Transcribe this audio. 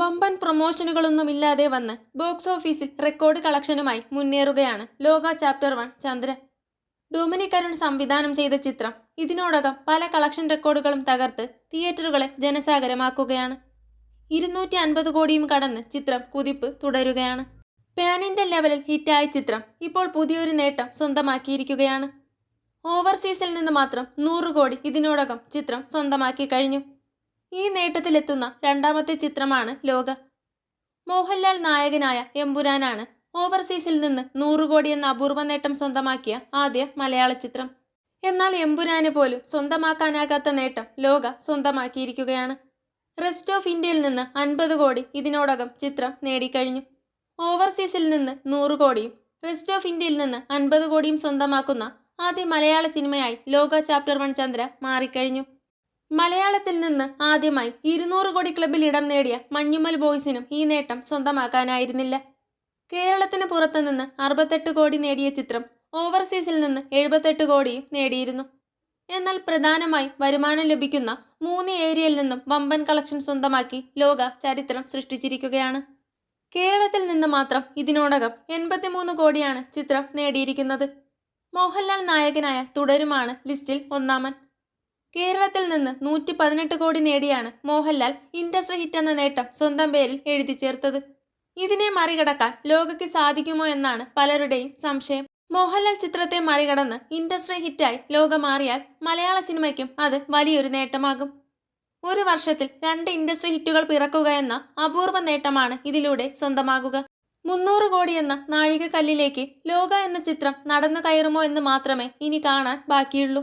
വമ്പൻ പ്രൊമോഷനുകളൊന്നുമില്ലാതെ വന്ന് ബോക്സ് ഓഫീസിൽ റെക്കോർഡ് കളക്ഷനുമായി മുന്നേറുകയാണ് Loka chapter one Chandra Dominic Arun സംവിധാനം ചെയ്ത ചിത്രം ഇതിനോടകം പല കളക്ഷൻ റെക്കോർഡുകളും തകർത്ത് തിയേറ്ററുകളെ ജനസാഗരമാക്കുകയാണ്. ഇരുന്നൂറ്റി അൻപത് കോടിയും കടന്ന് ചിത്രം കുതിപ്പ് തുടരുകയാണ്. പാനിന്റെ ലെവലിൽ ഹിറ്റായ ചിത്രം ഇപ്പോൾ പുതിയൊരു നേട്ടം സ്വന്തമാക്കിയിരിക്കുകയാണ്. ഓവർസീസിൽ നിന്ന് മാത്രം നൂറ് കോടി ഇതിനോടകം ചിത്രം സ്വന്തമാക്കി കഴിഞ്ഞു. ഈ നേട്ടത്തിലെത്തുന്ന രണ്ടാമത്തെ ചിത്രമാണ് ലോക. മോഹൻലാൽ നായകനായ എമ്പുരാനാണ് ഓവർസീസിൽ നിന്ന് നൂറ് കോടി എന്ന അപൂർവ നേട്ടം സ്വന്തമാക്കിയ ആദ്യ മലയാള ചിത്രം. എന്നാൽ എമ്പുരാന് പോലും സ്വന്തമാക്കാനാകാത്ത നേട്ടം ലോക സ്വന്തമാക്കിയിരിക്കുകയാണ്. റെസ്റ്റ് ഓഫ് ഇന്ത്യയിൽ നിന്ന് അൻപത് കോടി ഇതിനോടകം ചിത്രം നേടിക്കഴിഞ്ഞു. ഓവർസീസിൽ നിന്ന് നൂറ് കോടിയും റെസ്റ്റ് ഓഫ് ഇന്ത്യയിൽ നിന്ന് അൻപത് കോടിയും സ്വന്തമാക്കുന്ന ആദ്യ മലയാള സിനിമയായി ലോക ചാപ്റ്റർ വൺ ചന്ദ്ര മാറിക്കഴിഞ്ഞു. മലയാളത്തിൽ നിന്ന് ആദ്യമായി ഇരുന്നൂറ് കോടി ക്ലബിൽ ഇടം നേടിയ മഞ്ഞുമൽ ബോയ്സിനും ഈ നേട്ടം സ്വന്തമാക്കാനായിരുന്നില്ല. കേരളത്തിന് പുറത്തുനിന്ന് അറുപത്തെട്ട് കോടി നേടിയ ചിത്രം ഓവർസീസിൽ നിന്ന് എഴുപത്തെട്ട് കോടിയും നേടിയിരുന്നു. എന്നാൽ പ്രധാനമായി വരുമാനം ലഭിക്കുന്ന മൂന്ന് ഏരിയയിൽ നിന്നും വമ്പൻ കളക്ഷൻ സ്വന്തമാക്കി ലോക ചരിത്രം സൃഷ്ടിച്ചിരിക്കുകയാണ്. കേരളത്തിൽ നിന്ന് മാത്രം ഇതിനോടകം എൺപത്തിമൂന്ന് കോടിയാണ് ചിത്രം നേടിയിരിക്കുന്നത്. മോഹൻലാൽ നായകനായ തുടരുമാണ് ലിസ്റ്റിൽ ഒന്നാമൻ. കേരളത്തിൽ നിന്ന് നൂറ്റി പതിനെട്ട് കോടി നേടിയാണ് മോഹൻലാൽ ഇൻഡസ്ട്രി ഹിറ്റ് എന്ന നേട്ടം സ്വന്തം പേരിൽ എഴുതി ചേർത്തത്. ഇതിനെ മറികടക്കാൻ ലോകയ്ക്ക് സാധിക്കുമോ എന്നാണ് പലരുടെയും സംശയം. മോഹൻലാൽ ചിത്രത്തെ മറികടന്ന് ഇൻഡസ്ട്രി ഹിറ്റായി ലോകം മാറിയാൽ മലയാള സിനിമയ്ക്കും അത് വലിയൊരു നേട്ടമാകും. ഒരു വർഷത്തിൽ രണ്ട് ഇൻഡസ്ട്രി ഹിറ്റുകൾ പിറക്കുക എന്ന അപൂർവ നേട്ടമാണ് ഇതിലൂടെ സ്വന്തമാകുക. മുന്നൂറ് കോടി എന്ന നാഴികക്കല്ലിലേക്ക് ലോക എന്ന ചിത്രം നടന്നു കയറുമോ എന്ന് മാത്രമേ ഇനി കാണാൻ ബാക്കിയുള്ളൂ.